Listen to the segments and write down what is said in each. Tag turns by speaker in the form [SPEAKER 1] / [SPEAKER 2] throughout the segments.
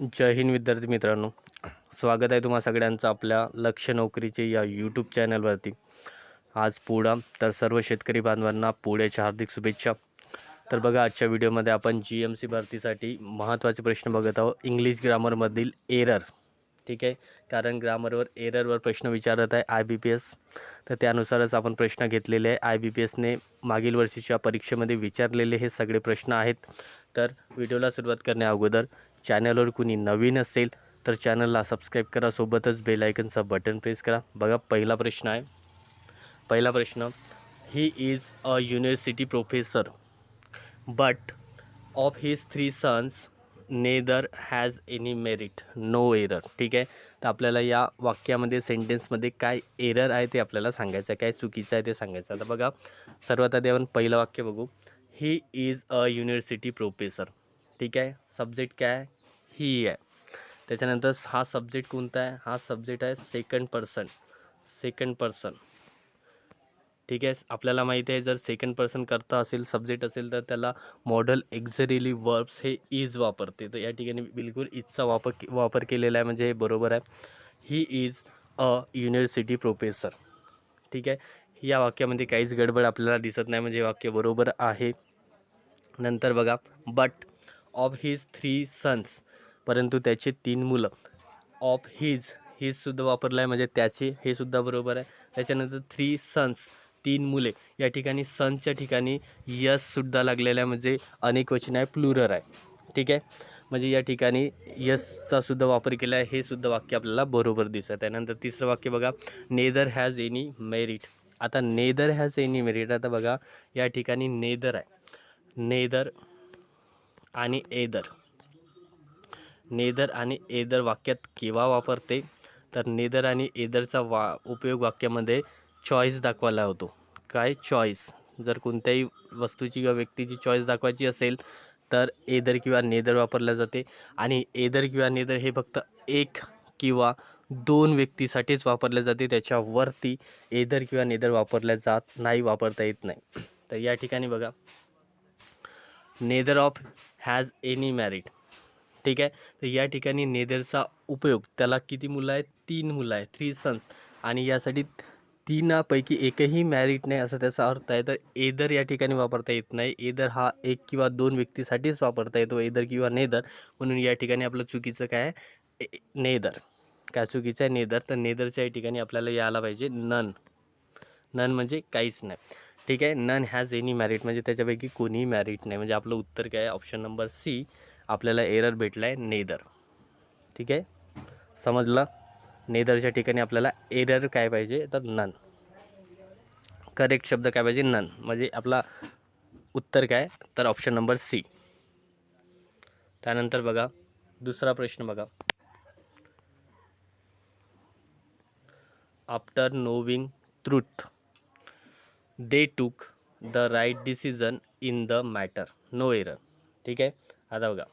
[SPEAKER 1] जय हिंद विद्यार्थी मित्रांनो. स्वागत आहे तुम्हा सगळ्यांचं आपल्या लक्ष नोकरीचे या यूट्यूब चॅनलवरती आज पुढं तर सर्व शेतकरी बांधवांना पुढ्याच्या हार्दिक शुभेच्छा. तर बघा आजच्या व्हिडिओमध्ये आपण जी एम सी भरतीसाठी महत्त्वाचे प्रश्न बघत आहोत. इंग्लिश ग्रामरमधील एरर ठीक आहे? कारण ग्रामरवर एररवर प्रश्न विचारत आहे आय बी पी एस तर त्यानुसारच आपण प्रश्न घेतलेले आहे. आय बी पी एसने मागील वर्षीच्या परीक्षेमध्ये विचारलेले हे सगळे प्रश्न आहेत. तर व्हिडिओला सुरुवात करण्या अगोदर चॅनलवर कुणी नवीन असेल तर चॅनलला सबस्क्राईब करा. सोबतच बेलायकनचा बटन प्रेस करा. बघा पहिला प्रश्न आहे. पहिला प्रश्न he is a university professor but of his three sons neither has any merit no error ठीक आहे? तर आपल्याला या वाक्यामध्ये सेंटेन्समध्ये काय एरर आहे ते आपल्याला सांगायचं आहे. काय चुकीचं आहे ते सांगायचं आहे. तर बघा सर्वात आधी आपण पहिलं वाक्य बघू. He is a university professor ठीक आहे? सब्जेक्ट काय आहे? ही आहे. त्याच्यानंतर हा सब्जेक्ट कोणता आहे? हा सब्जेक्ट आहे सेकंड पर्सन सेकंड पर्सन ठीक आहे? आपल्याला माहिती आहे जर सेकंड पर्सन करता असेल सब्जेक्ट असेल तर त्याला मॉडल एक्झरिली वर्ब्स हे इज वापरते. तर या ठिकाणी बिलकुल इजचा वापर वापर केलेला आहे म्हणजे हे बरोबर आहे. He is a university professor ठीक आहे? या वाक्यामध्ये काहीच गडबड आपल्याला दिसत नाही म्हणजे वाक्य बरोबर आहे. नंतर बघा but of his three sons परंतु त्याचे तीन मुलं. ऑफ हिज हिजसुद्धा वापरलं आहे म्हणजे त्याचे हे सुद्धा बरोबर आहे. त्याच्यानंतर थ्री सन्स तीन मुले. या ठिकाणी सनच्या ठिकाणी यससुद्धा लागलेलं आहे म्हणजे अनेक वचन आहे प्लुरर आहे. ठीक आहे? म्हणजे या ठिकाणी यसचा सुद्धा वापर केला आहे हे सुद्धा वाक्य आपल्याला बरोबर दिसत आहे. नंतर तिसरं वाक्य बघा नेदर हॅज एनी मेरिट आता नेदर हॅज एनी मेरिट आता बघा या ठिकाणी नेदर आहे. नेदर आणि एदर नेदर आणि एदर वाक्यात केव्हा वापरते तर नेदर आणि एदरचा वा उपयोग वाक्यामध्ये चॉईस दाखवायला होतो. काय चॉईस जर कोणत्याही वस्तूची किंवा व्यक्तीची चॉईस दाखवायची असेल तर एदर किंवा नेदर वापरल्या जाते. आणि एदर किंवा नेदर हे फक्त एक किंवा दोन व्यक्तीसाठीच वापरले जाते. त्याच्यावरती एदर किंवा नेदर वापरल्या जात नाही वापरता येत नाही. तर या ठिकाणी बघा. Neither of has any merit. ठीक आहे? तर या ठिकाणी नेदरचा उपयोग त्याला किती मुलं आहेत? तीन मुलं आहेत. थ्री सन्स आणि यासाठी तीनापैकी एकही मॅरिट नाही असा त्याचा अर्थ आहे. तर एदर या ठिकाणी वापरता येत नाही. एदर हा एक किंवा दोन व्यक्तीसाठीच वापरता येतो एदर किंवा नेदर. म्हणून या ठिकाणी आपलं चुकीचं काय ए- नेदर. काय चुकीचं आहे? नेदर. तर नेदरच्या या ठिकाणी आपल्याला यायला पाहिजे नन. नन म्हणजे काहीच नाही. ठीक आहे? नन हॅज एनी मॅरिट म्हणजे त्याच्यापैकी कोणीही मॅरिट नाही. म्हणजे आपलं उत्तर काय आहे? ऑप्शन नंबर सी आपल्याला एरर भेटला आहे नेदर. ठीक आहे? समजलं? नेदरच्या ठिकाणी आपल्याला एरर काय पाहिजे? तर नन करेक्ट शब्द काय पाहिजे? नन म्हणजे आपला उत्तर काय? तर ऑप्शन नंबर सी त्यानंतर बघा दुसरा प्रश्न बघा. After knowing truth they took the right decision in the matter no error ठीक आहे? आता बघा.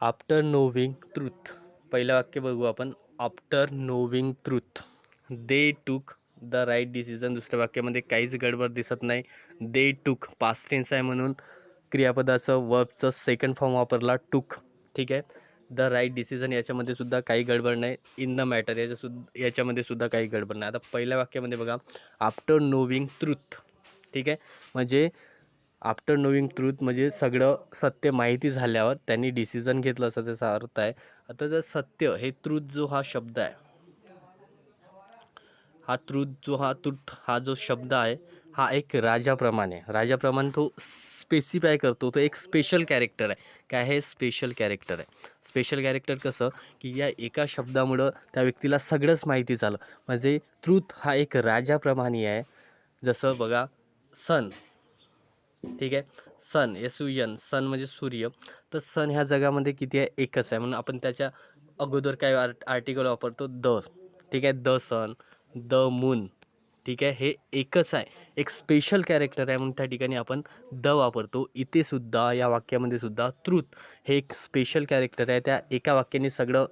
[SPEAKER 1] आफ्टर नोविंग ट्रूथ पहिलं वाक्य बघू आपण. After नोविंग truth they took the right decision दुसऱ्या वाक्यामध्ये काहीच गडबड दिसत नाही. दे टूक पास्ट टेन्स आहे म्हणून. क्रियापदाचं वर्बचं सेकंड फॉर्म वापरला टूक ठीक आहे? द राईट डिसिजन याच्यामध्ये सुद्धा काही गडबड नाही. इन द मॅटर याच्यासुद्धा याच्यामध्ये सुद्धा काही गडबड नाही. आता पहिल्या वाक्यामध्ये बघा. आफ्टर नोविंग ट्रूथ ठीक आहे? म्हणजे आफ्टर नोईंग ट्रूथ म्हणजे सगळं सत्य माहिती झाल्यावर त्यांनी डिसिजन घेतलं असं त्याचा अर्थ आहे. आता जर सत्य हे ट्रूथ जो हा शब्द आहे हा ट्रूथ जो हा ट्रूथ हा जो शब्द आहे हा एक राजाप्रमाणे राजाप्रमाणे तो स्पेसिफाय करतो तो एक स्पेशल कॅरेक्टर आहे. काय हे स्पेशल कॅरेक्टर आहे? स्पेशल कॅरेक्टर कसं? की या एका शब्दामुळं त्या व्यक्तीला सगळंच माहिती झालं. म्हणजे ट्रूथ हा एक राजाप्रमाणे आहे. जसं बघा सन ठीक आहे. Sun S U N sun म्हणजे सूर्य. तर सन ह्या जगामध्ये किती आहे? एकच आहे. म्हणून आपण त्याच्या अगोदर काय आर्ट आर्टिकल वापरतो? द. ठीक आहे? The sun the moon. ठीक आहे? हे एकच आहे. एक स्पेशल कॅरेक्टर आहे म्हणून त्या ठिकाणी आपण द वापरतो. इथे सुद्धा या वाक्यामध्ये सुद्धा ट्रूथ हे एक स्पेशल कॅरेक्टर आहे. त्या एका वाक्याने सगळं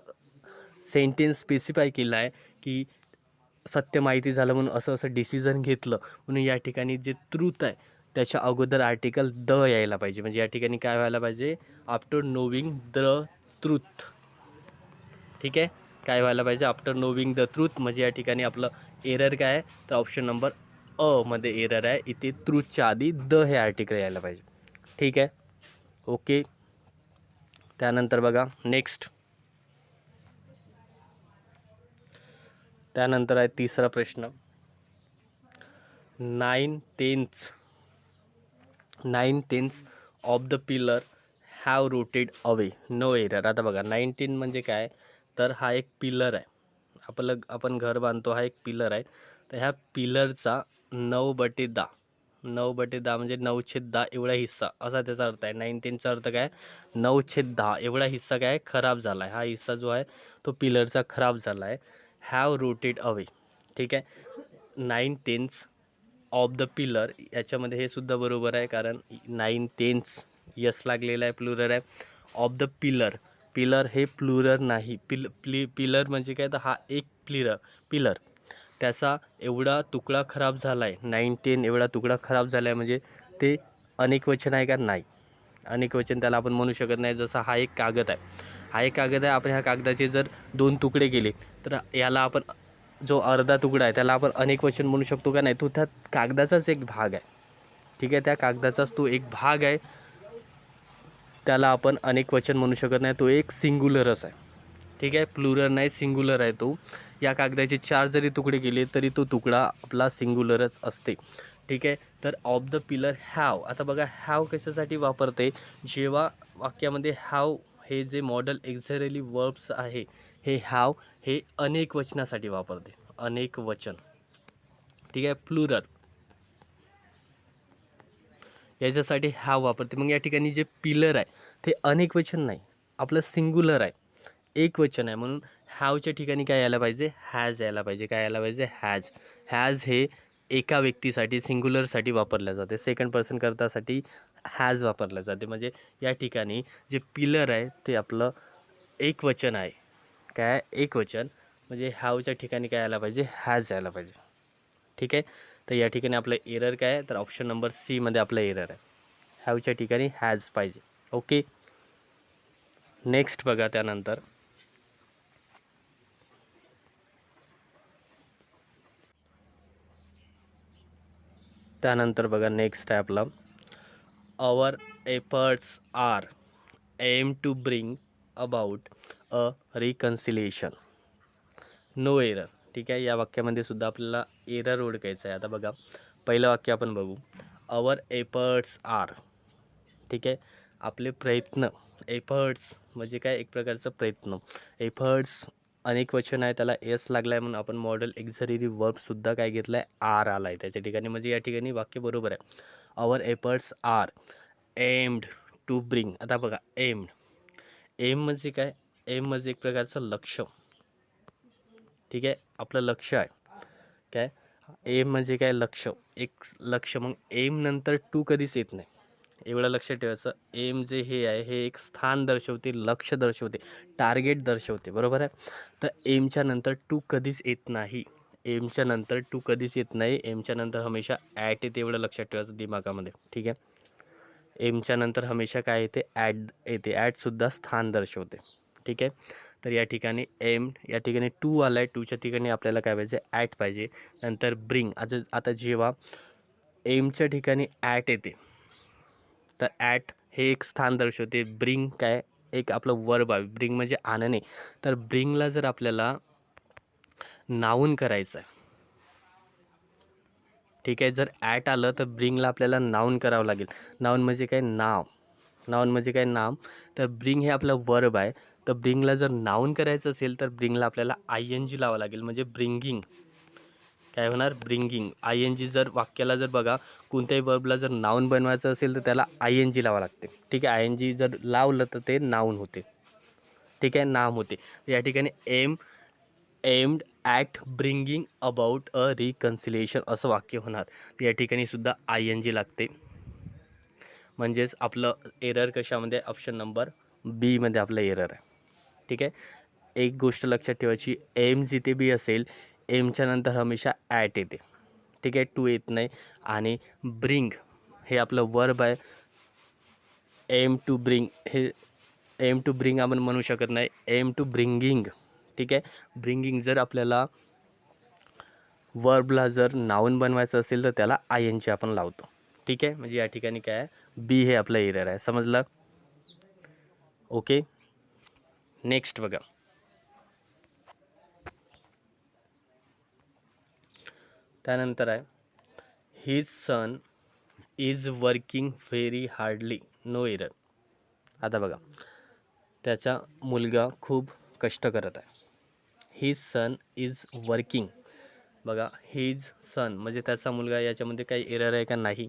[SPEAKER 1] सेंटेन्स स्पेसिफाय केलं आहे की सत्य माहिती झालं म्हणून असं असं डिसिजन घेतलं म्हणून या ठिकाणी जे ट्रूथ आहे त्याच्या अगोदर आर्टिकल द यायला पाहिजे. म्हणजे या ठिकाणी काय व्हायला पाहिजे? आफ्टर नोविंग द ट्रूथ ठीक आहे? काय व्हायला पाहिजे? आफ्टर नोविंग द ट्रूथ म्हणजे या ठिकाणी आपलं एरर काय आहे? तर ऑप्शन नंबर अ मध्ये एरर आहे. इथे ट्रूथच्या आधी द हे आर्टिकल यायला पाहिजे. ठीक आहे? ओके त्यानंतर बघा. नेक्स्ट त्यानंतर आहे तिसरा प्रश्न. Nine tenths nine tenths of the pillar have rotted away. No error. आता बघा नाईन्टीन म्हणजे काय? तर हा एक पिलर आहे. आपलं आपण घर बांधतो हा एक पिलर आहे. तर ह्या पिलरचा नऊ बटे दहा. नऊ बटे दहा म्हणजे नऊछेद दहा एवढा हिस्सा. असा त्याचा अर्थ आहे. नाईन्टीनचा अर्थ काय? नऊछेद दहा. एवढा हिस्सा काय? खराब झाला आहे हा हिस्सा जो आहे तो पिलरचा खराब झाला आहे हॅव रोटेड अवे. ठीक आहे? Nine tenths of the pillar याच्यामध्ये हे सुद्धा बरोबर आहे कारण नाईन टेन्स यस लागलेला आहे प्लुरर आहे. ऑफ द पिलर पिलर हे प्लुरर नाही. पिल प्ली पिलर म्हणजे काय? तर हा एक प्लिर पिलर त्याचा एवढा तुकडा खराब झाला आहे नाईन टेन एवढा तुकडा खराब झाला आहे म्हणजे ते अनेक वचन आहे का? नाही. अनेक वचन त्याला आपण म्हणू शकत नाही जसा हा एक कागद आहे. हा एक कागद आहे आपण ह्या कागदाचे जर दोन तुकडे केले तर याला आपण जो अर्धा तुकडा आहे त्याला आपण अनेक वचन म्हणू शकतो का नाही तो त्या कागदाचाच एक भाग आहे. ठीक आहे त्या कागदाचाच तो एक भाग आहे. त्याला आपण अनेक वचन म्हणू शकत नाही तो एक सिंग्युलरच आहे. ठीक आहे प्लुरल नाही सिंग्युलर आहे तो. या कागदाचे चार जरी तुकडे केले तरी तो तुकडा आपला सिंग्युलरच असते. ठीक आहे तर ऑफ द पिलर हॅव आता बघा हॅव कशासाठी वापरते? जेव्हा वाक्यामध्ये हॅव हे जे मॉडल एक्झरेली वर्ब्स आहे हे हॅव हे अनेक वचनासाठी वापरते. अनेक वचन. ठीक आहे? प्लुरल याच्यासाठी हॅव वापरते. मग या ठिकाणी जे पिलर आहे ते अनेक वचन नाही. आपलं सिंग्युलर आहे. एक वचन आहे. म्हणून हॅवच्या ठिकाणी काय यायला पाहिजे? हॅज यायला पाहिजे. काय यायला पाहिजे? हॅज हॅज हे एका व्यक्तीसाठी सिंग्युलरसाठी वापरल्या जाते. सेकंड पर्सन करतासाठी हॅज वापरल्या जाते. म्हणजे या ठिकाणी जे पिलर आहे ते आपलं एक वचन आहे. काय एक वचन म्हणजे हॅवच्या ठिकाणी काय यायला पाहिजे हॅज यायला पाहिजे. ठीक आहे? तर या ठिकाणी आपलं एरर काय आहे? तर ऑप्शन नंबर सीमध्ये आपलं एरर आहे. हॅवच्या ठिकाणी हॅज पाहिजे. ओके नेक्स्ट बघा त्यानंतर. त्यानंतर बघा नेक्स्ट आहे आपला. Our efforts are aim to bring about a reconciliation no error ठीक आहे? या वाक्यामध्ये सुद्धा आपल्याला एरर ओळखायचं आहे. आता बघा. पहिलं वाक्य आपण बघू. अवर एफर्ट्स आर ठीक आहे? आपले प्रयत्न. एफर्ट्स म्हणजे काय? एक प्रकारचं प्रयत्न. एफर्ट्स अनेक वचन आहे. त्याला एस लागला आहे म्हणून आपण मॉडेल एक्झरी वर्बसुद्धा काय घेतलं आहे आर आला आहे त्याच्या ठिकाणी. म्हणजे या ठिकाणी वाक्य बरोबर आहे. Our efforts are aimed to bring आता बघा. एम्ड एम म्हणजे काय? एम म्हणजे एक प्रकारचं लक्ष. ठीक आहे? आपलं लक्ष आहे. काय? एम म्हणजे काय? लक्ष. एक लक्ष. मग एम नंतर टू कधीच येत नाही. एवढं लक्षात ठेवायचं. एम जे हे आहे हे एक स्थान दर्शवते लक्ष दर्शवते टार्गेट दर्शवते. बरोबर आहे? तर एमच्या नंतर टू कधीच येत नाही. एमच्या नंतर टू कधीच येत नाही. एमच्या नंतर हमेशा ॲट येते एवढं लक्षात ठेवायचं दिमागामध्ये. ठीक आहे? एमच्या नंतर हमेशा काय येते? ॲड येते. ॲडसुद्धा स्थान दर्शवते. ठीक आहे? तर या ठिकाणी एम या ठिकाणी टू आला आहे टूच्या ठिकाणी आपल्याला काय पाहिजे? ॲट पाहिजे. नंतर ब्रिंग. आज आता जेव्हा एमच्या ठिकाणी ॲट येते तर ॲट हे एक स्थान दर्शवते. ब्रिंग काय? एक आपलं वर्ब आहे. ब्रिंग म्हणजे आणणे तर ब्रिंगला जर आपल्याला नाऊन करायचं आहे ठीक आहे? जर ॲट आलं तर ब्रिंगला आपल्याला नाऊन करावं लागेल. नाऊन म्हणजे काय? नाव. नाऊन म्हणजे काय? नाम. तर ब्रिंग हे आपलं वर्ब आहे. तर ब्रिंगला जर नाऊन करायचं असेल तर ब्रिंगला आपल्याला आय एन जी लावा लागेल. म्हणजे ब्रिंगिंग. काय होणार? ब्रिंगिंग. आय एन जी जर वाक्याला जर बघा कोणत्याही बर्बला जर नाऊन बनवायचं असेल तर त्याला आय एन जी लावावं लागते. ठीक आहे? आय एन जी जर लावलं तर ते नाऊन होते. ठीक आहे? नाम होते. या ठिकाणी aim aimed at bringing about a reconciliation असं वाक्य होणार. तर या ठिकाणी सुद्धा आय एन जी लागते. म्हणजेच आपलं एरर कशामध्ये? ऑप्शन नंबर बीमध्ये आपलं एरर आहे. ठीक आहे. एक गोष्ट लक्षात ठेवायची एम जिथे बी असेल एमच्या नंतर हमेशा ॲट येते. ठीक आहे टू येत नाही. आणि ब्रिंग हे आपलं वर्ब आहे. एम टू ब्रिंग हे एम टू ब्रिंग आपण म्हणू शकत नाही. एम टू ब्रिंगिंग ठीक आहे? ब्रिंगिंग जर आपल्याला वर्बला जर नाऊन बनवायचं असेल तर त्याला आय एन जी आपण लावतो. ठीक आहे? म्हणजे या ठिकाणी काय आहे? बी हे आपलं एरर आहे. समजलं? ओके नेक्स्ट बघा. त्यानंतर आहे his son is working very hardly no error आता बघा त्याचा मुलगा खूप कष्ट करत आहे. हिज सन इज वर्किंग बघा हिज सन म्हणजे त्याचा मुलगा याच्यामध्ये काही एरर आहे का नाही?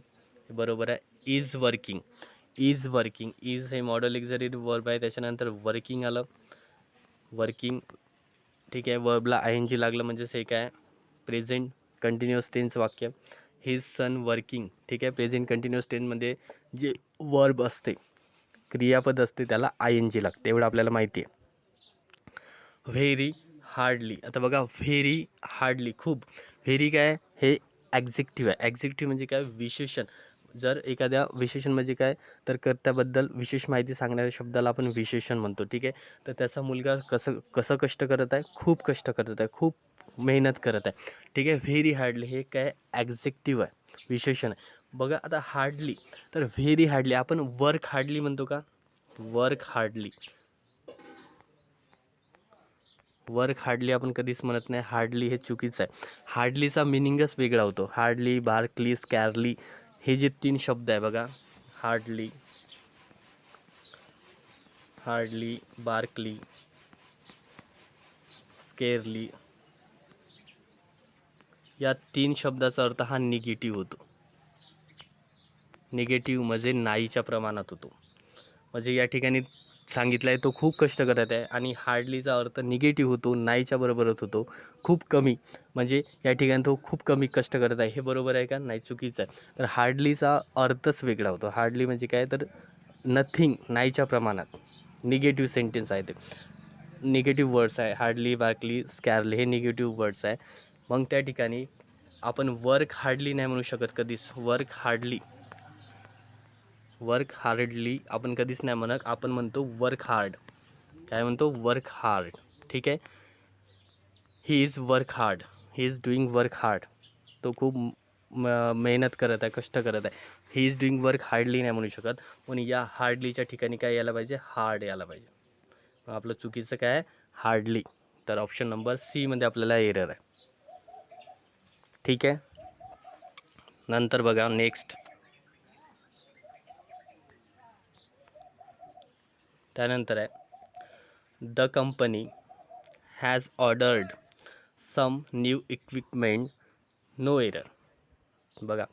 [SPEAKER 1] बरोबर आहे is working is working is हे मॉडल एक्झरी वर्ब आहे त्याच्यानंतर वर्किंग आलं. वर्किंग ठीक आहे वर्बला आय एन जी लागलं म्हणजेच हे काय? प्रेझेंट कंटिन्युअस टेन्स वाक्य. हिज सन वर्किंग ठीक आहे प्रेझेंट कंटिन्युअस टेनमध्ये जे वर्ब असते क्रियापद असते त्याला आय एन जी लागते एवढं आपल्याला माहिती आहे. व्हेरी हार्डली आता बघा व्हेरी हार्डली खूप. व्हेरी काय? हे ॲक्झिक्टिव्ह आहे. ॲक्झेक्टिव्ह म्हणजे काय? विशेषण. जर एखाद्या विशेषण म्हणजे काय तर कर्त्याबद्दल विशेष माहिती सांगणाऱ्या शब्दाला आपण विशेषण म्हणतो ठीक आहे? तर त्याचा मुलगा कसं कसं कष्ट करत आहे? खूप कष्ट करत आहे खूप मेहनत करत आहे ठीक आहे? व्हेरी हार्डली हे काय ॲक्झेक्टिव्ह आहे विशेषण आहे. बघा आता हार्डली तर व्हेरी हार्डली आपण वर्क हार्डली म्हणतो का? वर्क हार्डली वर्क हार्डली आपण कधीच म्हणत नाही हार्डली हे चुकीचं आहे. हार्डलीचा मिनिंगच वेगळा होतो. हार्डली बार्कली स्कॅरली हे जे तीन शब्द आहे बघा हार्डली हार्डली बार्कली स्केअरली या तीन शब्दाचा अर्थ हा निगेटिव्ह होतो. निगेटिव्ह म्हणजे नाहीच्या प्रमाणात होतो. म्हणजे या ठिकाणी सांगितला आहे तो खूप कष्ट करत आहे आणि हार्डलीचा अर्थ निगेटिव्ह होतो नाहीच्या बरोबरच होतो खूप कमी. म्हणजे या ठिकाणी तो खूप कमी कष्ट करत आहे. हे बरोबर आहे का? नाही चुकीचं आहे. तर हार्डलीचा अर्थच वेगळा होतो. हार्डली म्हणजे काय? तर नथिंग नाहीच्या प्रमाणात. निगेटिव्ह सेंटेन्स आहे ते. निगेटिव्ह वर्ड्स आहे. हार्डली बार्कली स्कॅरली हे निगेटिव्ह वर्ड्स आहे. मग त्या ठिकाणी आपण वर्क हार्डली नाही म्हणू शकत कधीच. वर्क हार्डली वर्क हार्डली आपण कधीच नाही म्हणत. आपण म्हणतो वर्क हार्ड काय म्हणतो? वर्क हार्ड ठीक आहे? He is work hard he is doing work hard तो खूप म मेहनत करत आहे कष्ट करत आहे. He is doing work hardly नाही म्हणू शकत. पण या हार्डलीच्या ठिकाणी काय यायला पाहिजे? हार्ड यायला पाहिजे. आपलं चुकीचं काय? आहे हार्डली तर ऑप्शन नंबर सीमध्ये आपल्याला एरर आहे. ठीक आहे? नंतर बघा नेक्स्ट त्यानंतर आहे. The company has ordered some new equipment no error बघा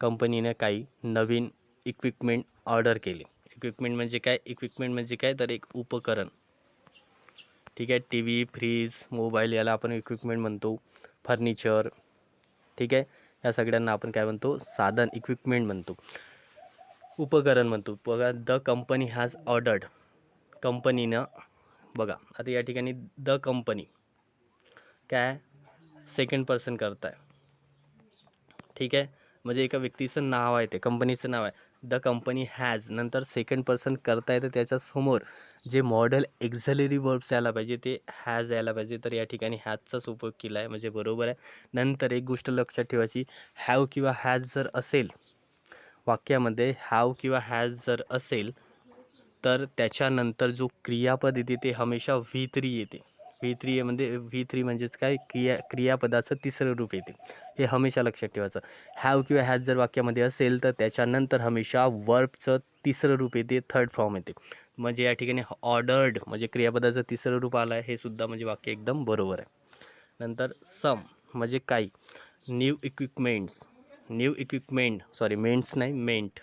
[SPEAKER 1] कंपनीने काही नवीन इक्विपमेंट ऑर्डर केले. इक्विपमेंट म्हणजे काय? इक्विपमेंट म्हणजे काय? तर एक उपकरण. ठीक आहे? टी व्ही फ्रीज मोबाईल याला आपण इक्विपमेंट म्हणतो. फर्निचर ठीक आहे? या सगळ्यांना आपण काय म्हणतो? साधन इक्विपमेंट म्हणतो. उपकरण म्हणतो. बघा द कंपनी हॅज ऑर्डर्ड कंपनीनं बघा आता या ठिकाणी द कंपनी काय? सेकंड पर्सन करत आहे ठीक आहे? म्हणजे एका व्यक्तीचं नाव आहे ते कंपनीचं नाव आहे. द कंपनी हॅज नंतर सेकंड पर्सन करता येतं त्याच्यासमोर जे मॉडेल एक्झलरी वर्ब्स यायला पाहिजे ते हॅज यायला पाहिजे. तर या ठिकाणी हॅजचाच उपयोग केला आहे म्हणजे बरोबर आहे. नंतर एक गोष्ट लक्षात ठेवायची हॅव किंवा हॅज जर असेल वाक्यामध्ये हॅव किंवा हॅज जर असेल तर त्याच्यानंतर जो क्रियापद येते ते हमेशा व्ही थ्री येते. व्ही थ्री म्हणजे व्ही थ्री म्हणजेच काय? क्रिया क्रियापदाचं तिसरं रूप येते. हे हमेशा लक्षात ठेवायचं. हॅव किंवा हॅज जर वाक्यामध्ये असेल तर त्याच्यानंतर हमेशा वर्बचं तिसरं रूप येते थर्ड फॉर्म येते. म्हणजे या ठिकाणी ऑर्डर्ड म्हणजे क्रियापदाचं तिसरं रूप आलं आहे हे सुद्धा म्हणजे वाक्य एकदम बरोबर आहे. नंतर सम म्हणजे काही. New equipments. New equipment sorry ments नाही मेंट.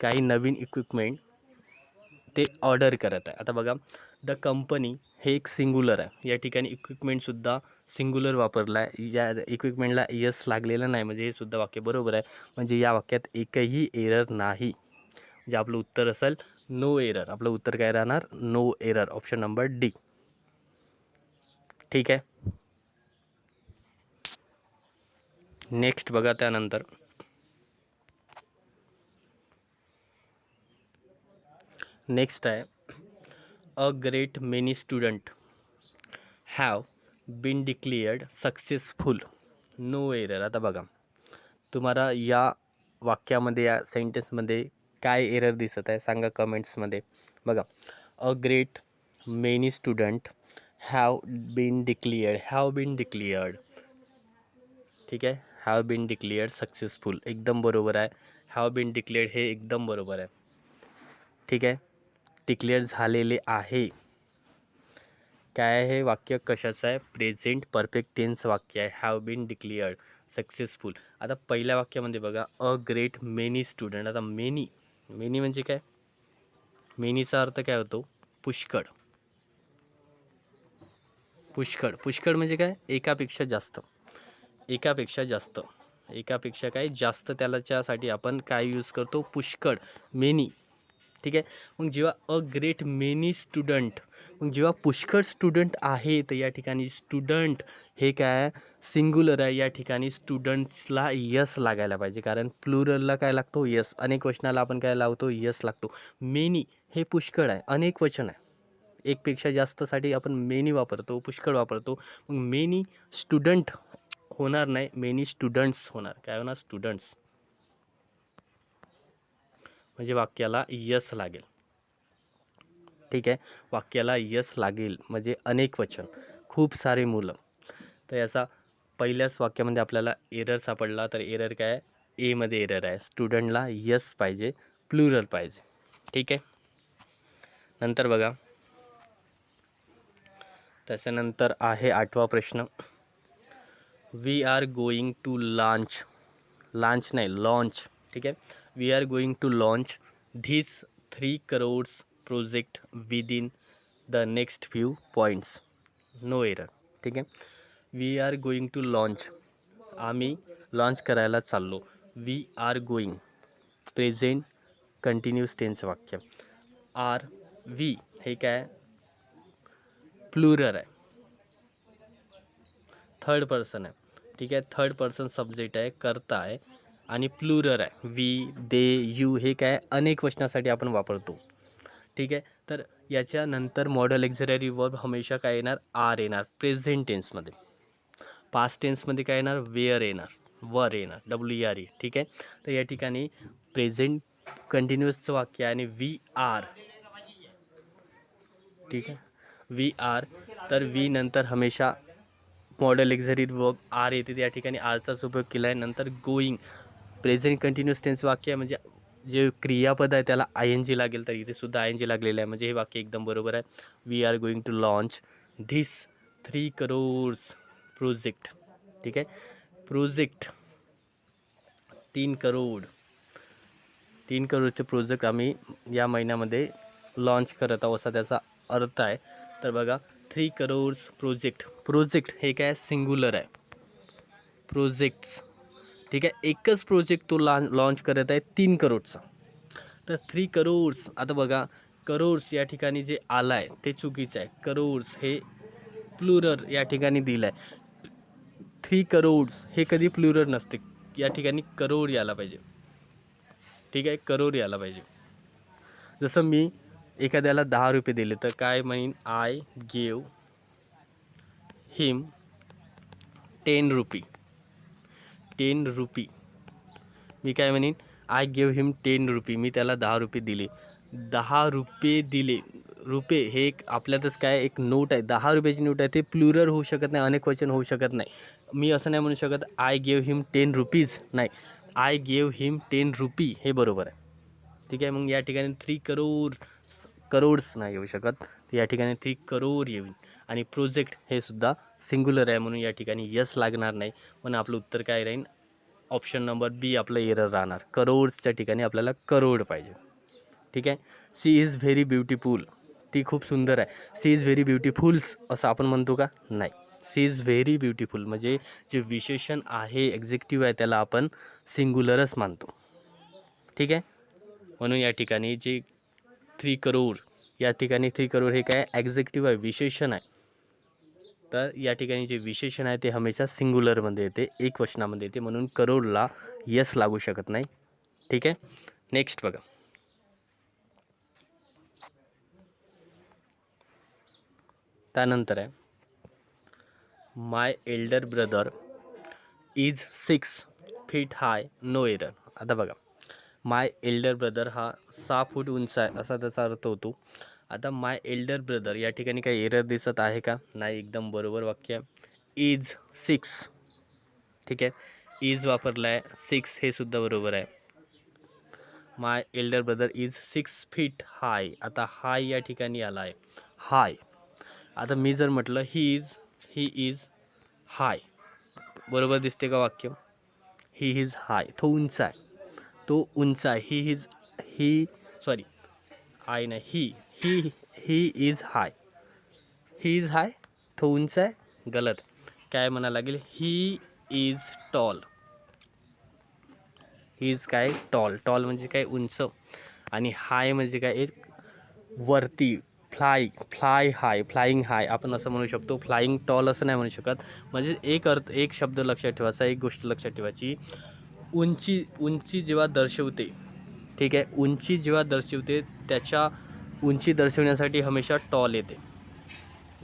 [SPEAKER 1] काही नवीन इक्विपमेंट. ते ऑर्डर करत आहे. आता बघा द कंपनी हे एक सिंगुलर आहे. या ठिकाणी इक्विपमेंटसुद्धा सिंगुलर वापरला आहे या इक्विपमेंटला यस लागलेलं नाही म्हणजे हे सुद्धा वाक्य बरोबर आहे. म्हणजे या वाक्यात एकही एरर नाही. जे आपलं उत्तर असेल नो एरर आपलं उत्तर काय राहणार? No error option number D ठीक आहे? नेक्स्ट बघा त्यानंतर. नेक्स्ट आहे a great many student have been declared successful. No error. आता बघा तुम्हाला या वाक्यामध्ये या सेंटेन्समध्ये काय एरर दिसत आहे सांगा कमेंट्समध्ये. बघा a great many student have been declared have been declared. ठीक आहे? Have been declared successful. एकदम बरोबर आहे. हॅव बीन डिक्लेअर्ड हे एकदम बरोबर आहे. ठीक आहे? डिक्लेअर झालेले आहे. काय आहे वाक्य? कशाचं आहे? प्रेझेंट परफेक्ट टेन्स वाक्य आहे. हॅव बीन डिक्लेअर्ड सक्सेसफुल आता पहिल्या वाक्यामध्ये बघा. अ ग्रेट मेनी स्टुडंट आता मेनी मेनी म्हणजे काय? मेनीचा अर्थ काय होतो? पुष्कळ. पुष्कळ. पुष्कळ म्हणजे काय? एकापेक्षा जास्त. एकापेक्षा जास्त. एकापेक्षा काय? जास्त त्यालाच्यासाठी आपण काय यूज करतो? पुष्कळ. मेनी ठीक आहे? मग जेव्हा अ ग्रेट मेनी स्टुडंट मग जेव्हा पुष्कळ स्टुडंट आहे तर या ठिकाणी स्टुडंट हे काय? सिंग्युलर आहे या ठिकाणी स्टुडंट्सला यस लागायला पाहिजे. कारण प्लुरलला काय लागतो? यस अनेक वचनाला आपण काय लावतो? यस लागतो. मेनी हे पुष्कळ आहे. अनेक वचन आहे. एकपेक्षा जास्तसाठी आपण मेनी वापरतो पुष्कळ वापरतो. मग मेनी स्टुडंट होणार नाही. मेनी स्टुडंट्स होणार. काय होणार? स्टुडंट्स म्हणजे वाक्याला यस लागेल. ठीक आहे? वाक्याला यस लागेल म्हणजे अनेक वचन. खूप सारे मुलं. तर याचा पहिल्याच वाक्यामध्ये आपल्याला एरर सापडला. तर एरर काय आहे? एमध्ये एरर आहे. स्टुडंटला यस पाहिजे प्लुरल पाहिजे. ठीक आहे? नंतर बघा. त्याच्यानंतर आहे आठवा प्रश्न. We are going to launch launch नाही लॉन्च ठीक आहे? We are going to launch this three crores project within the next few points no error ठीक आहे we are going to launch आम्ही लॉन्च करायला चाललो. We are going present continuous tense वाक्य. Are we हे काय? प्लुरर आहे. थर्ड पर्सन आहे. ठीक आहे? थर्ड पर्सन सब्जेक्ट आहे, करता आहे. आणि प्लुरर आहे. वी दे यू हे काय अनेक वचनासाठी आपण वापरतो. ठीक आहे? तर याच्यानंतर मॉडल एक्झररी वर्ब हमेशा काय येणार? आर येणार. प्रेझेंट टेन्समध्ये पास्ट टेन्समध्ये काय येणार? वेअर येणार. वर येणार. डब्ल्यू आर ई ठीक आहे? तर या ठिकाणी प्रेझेंट कंटिन्युअसचं वाक्य आहे आणि वी आर ठीक आहे? वी आर तर वी नंतर हमेशा मॉडल एक्झरी वर्ब आर येते. त्या ठिकाणी आरचाच उपयोग केला आहे नंतर गोईंग प्रेझेंट कंटिन्युअस टेन्स वाक्य आहे म्हणजे जे क्रियापद आहे त्याला आय एन जी लागेल तर इथे सुद्धा आय एन जी लागलेलं आहे. म्हणजे हे वाक्य एकदम बरोबर आहे. We are going to launch this three crores project ठीक आहे? प्रोजेक्ट तीन करोड तीन करोडचे प्रोजेक्ट आम्ही या महिन्यामध्ये लॉन्च करत आहोत असा त्याचा अर्थ आहे. तर बघा थ्री करोड्स प्रोजेक्ट प्रोजेक्ट हे काय? सिंग्युलर आहे. प्रोजेक्ट्स ठीक आहे? एकच प्रोजेक्ट तो लॉन लॉन्च करत आहे तीन करोडचा तर थ्री करोड्स आता बघा करोड्स या ठिकाणी जे आलं आहे ते चुकीचं आहे. करोड्स हे प्लुरर या ठिकाणी दिलं आहे थ्री करोड्स हे कधी प्लुरर नसते. या ठिकाणी करोड यायला पाहिजे. ठीक आहे? करोड यायला पाहिजे. जसं मी एखाद्याला दहा रुपये दिले तर काय म्हणीन I gave him ten rupee ten rupee मी काय म्हणेन I gave him ten rupee मी त्याला दहा रुपये दिले. दहा रुपये दिले. रुपये हे एक आपल्यातच काय एक नोट आहे. दहा रुपयाची नोट आहे. ते प्लुरर होऊ शकत नाही अनेक वचन होऊ शकत नाही. मी असं नाही म्हणू शकत I gave him ten rupees नाही. I gave him ten rupee हे बरोबर आहे. ठीक आहे मग या ठिकाणी थ्री करोड करोड्स नाही येऊ शकत. या ठिकाणी थ्री करोड येईल. आणि प्रोजेक्ट हे सुद्धा सिंग्युलर आहे म्हणून या ठिकाणी यस लागणार नाही. म्हणून आपलं उत्तर काय राहील ऑप्शन नंबर बी आपलं एरर राहणार. करोड्सच्या ठिकाणी आपल्याला करोड पाहिजे. ठीक आहे? सी इज व्हेरी ब्युटिफुल ती खूप सुंदर आहे. सी इज व्हेरी ब्युटिफुल्स असं आपण म्हणतो का? नाही. सी इज व्हेरी ब्युटिफुल म्हणजे जे विशेषण आहे एक्झेक्टिव्ह आहे त्याला आपण सिंग्युलरच मानतो. ठीक आहे? म्हणून या ठिकाणी जे थ्री करोड या ठिकाणी थ्री करोड हे काय? ॲक्झेक्टिव्ह आहे विशेषण आहे. तर या ठिकाणी जे विशेषण आहे ते हमेशा सिंग्युलरमध्ये येते एक वचनामध्ये येते. म्हणून करोडला यस लागू शकत नाही. ठीक आहे? नेक्स्ट बघा. त्यानंतर आहे my elder brother is six feet high no error आता बघा माय एल्डर ब्रदर हा सहा फूट उंच आहे असा त्याचा अर्थ होतो. आता माय एल्डर ब्रदर या ठिकाणी काही एरर दिसत आहे का? नाही एकदम बरोबर वाक्य. इज सिक्स ठीक आहे? इज वापरला आहे सिक्स हे सुद्धा बरोबर आहे. My elder brother is six feet high आता हाय या ठिकाणी आला आहे. हाय आता मी जर म्हटलं ही इज ही इज हाय बरोबर दिसते का वाक्य? ही इज हाय तो उंच आहे. तो उंच आहे. He is he sorry I नाही he he he is hi he is hi तो उंच आहे गलत. काय म्हणायला लागेल? He is tall he is काय? टॉल टॉल म्हणजे काय? उंच. आणि हाय म्हणजे काय? एक वरती. Fly fly high flying high आपण असं म्हणू शकतो फ्लाईंग टॉल असं नाही म्हणू शकत. म्हणजे एक अर्थ एक शब्द लक्षात ठेवायचा एक गोष्ट लक्षात ठेवायची उंची उंची जेव्हा दर्शवते ठीक आहे? उंची जेव्हा दर्शवते त्याच्या उंची दर्शवण्यासाठी हमेशा टॉल येते.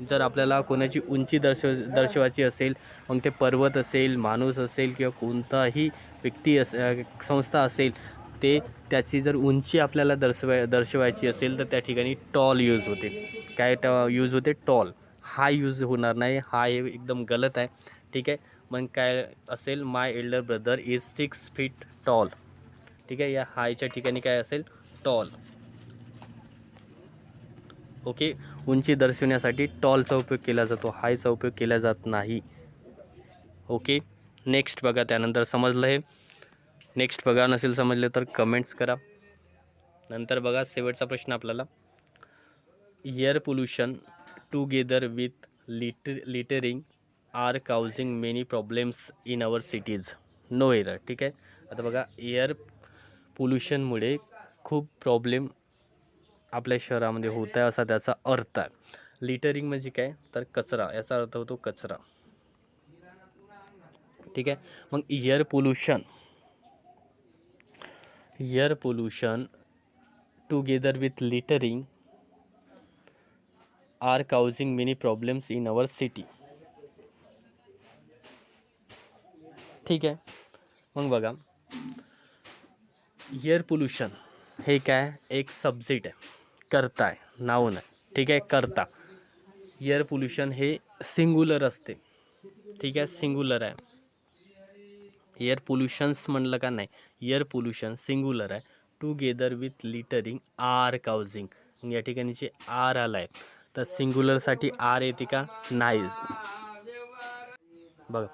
[SPEAKER 1] जर आपल्याला कोणाची उंची दर्शव दर्शवायची असेल मग ते पर्वत असेल माणूस असेल किंवा कोणताही व्यक्ती अस संस्था असेल ते त्याची जर उंची आपल्याला दर्शवाय दर्शवायची असेल तर त्या ठिकाणी टॉल यूज होते. काय ट यूज होते? टॉल हा यूज होणार नाही. हा हे एकदम गलत आहे. ठीक आहे? मग काय असेल? My elder brother is six feet tall ठीक आहे? या हायच्या ठिकाणी काय असेल? टॉल ओके उंची दर्शवण्यासाठी टॉलचा उपयोग केला जातो हायचा उपयोग केला जात नाही. ओके? नेक्स्ट बघा त्यानंतर समजलं हे. नेक्स्ट बघा नसेल समजलं तर कमेंट्स करा. नंतर बघा शेवटचा प्रश्न आपल्याला. Air pollution together with lit littering are causing many problems in our cities no error ठीक आहे? आता बघा एअर पोल्युशनमुळे खूप प्रॉब्लेम आपल्या शहरामध्ये होत आहे असा अर्थ आहे. लिटरिंग म्हणजे काय? तर कचरा. याचा अर्थ होतो कचरा. ठीक आहे? मग air pollution air pollution together with littering are causing many problems in our city ठीक आहे? मग बघा. एअर पोल्युशन हे काय एक सब्जेक्ट आहे. करता आहे. नाव नाही ठीक आहे? करता. एअर पोल्युशन हे सिंगुलर असते. ठीक आहे? सिंगुलर आहे. एअर पोल्युशन्स म्हणलं का नाही? एअर पोल्युशन सिंगुलर आहे. Together with littering are causing या ठिकाणी जे आर आला आहे तर सिंगुलरसाठी आर येते का? नाही. बघा.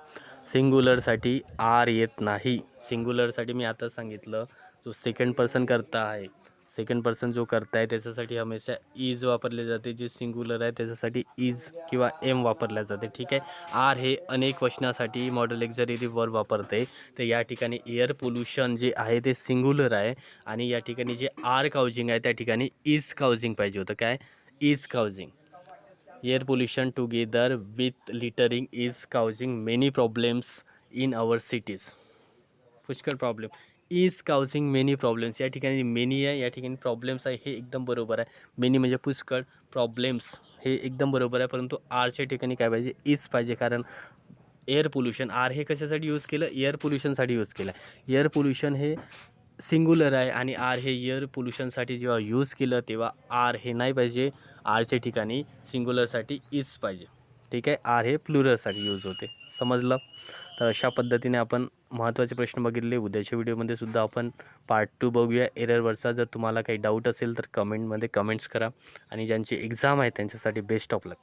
[SPEAKER 1] सिंगुलरसाठी आर येत नाही. सिंगुलरसाठी मी आता सांगितलं जो सेकंड पर्सन करता आहे. सेकंड पर्सन जो करता आहे त्याच्यासाठी हमेशा इज वापरले जाते. जे सिंग्युलर आहे त्याच्यासाठी इज किंवा एम वापरल्या जाते. ठीक आहे? आर हे अनेक वचनासाठी मॉडेल एक्झरी वर वापरते. तर या ठिकाणी एअर पोल्युशन जे आहे ते सिंग्युलर आहे. आणि या ठिकाणी जे आर काउजिंग आहे त्या ठिकाणी इज काउजिंग पाहिजे होतं. काय? Is causing air pollution together with littering is causing many problems in our cities पुष्कळ problem is causing many problems या ठिकाणी मेनी आहे या ठिकाणी प्रॉब्लेम्स आहे हे एकदम बरोबर आहे. मेनी म्हणजे पुष्कळ प्रॉब्लेम्स हे एकदम बरोबर आहे. परंतु आरच्या ठिकाणी काय पाहिजे? इज पाहिजे. कारण एअर पोल्युशन आर हे कशासाठी यूज केलं? एअर पोल्युशनसाठी यूज केलं. एअर पोल्युशन हे सिंगुलर आहे आणि आर हे एअर पोल्युशनसाठी जेव्हा यूज केलं तेव्हा आर हे नाही पाहिजे. आरच्या ठिकाणी सिंगुलरसाठी इज पाहिजे. ठीक आहे? आर हे प्लुरलसाठी यूज होते. समजलं? तर अशा पद्धतीने आपण महत्त्वाचे प्रश्न बघितले. उद्याच्या व्हिडिओमध्ये सुद्धा आपण पार्ट टू बघूया. एररवरचा जर तुम्हाला काही डाऊट असेल तर कमेंटमध्ये कमेंट्स करा. आणि ज्यांची एक्झाम आहे त्यांच्यासाठी बेस्ट ऑफ लक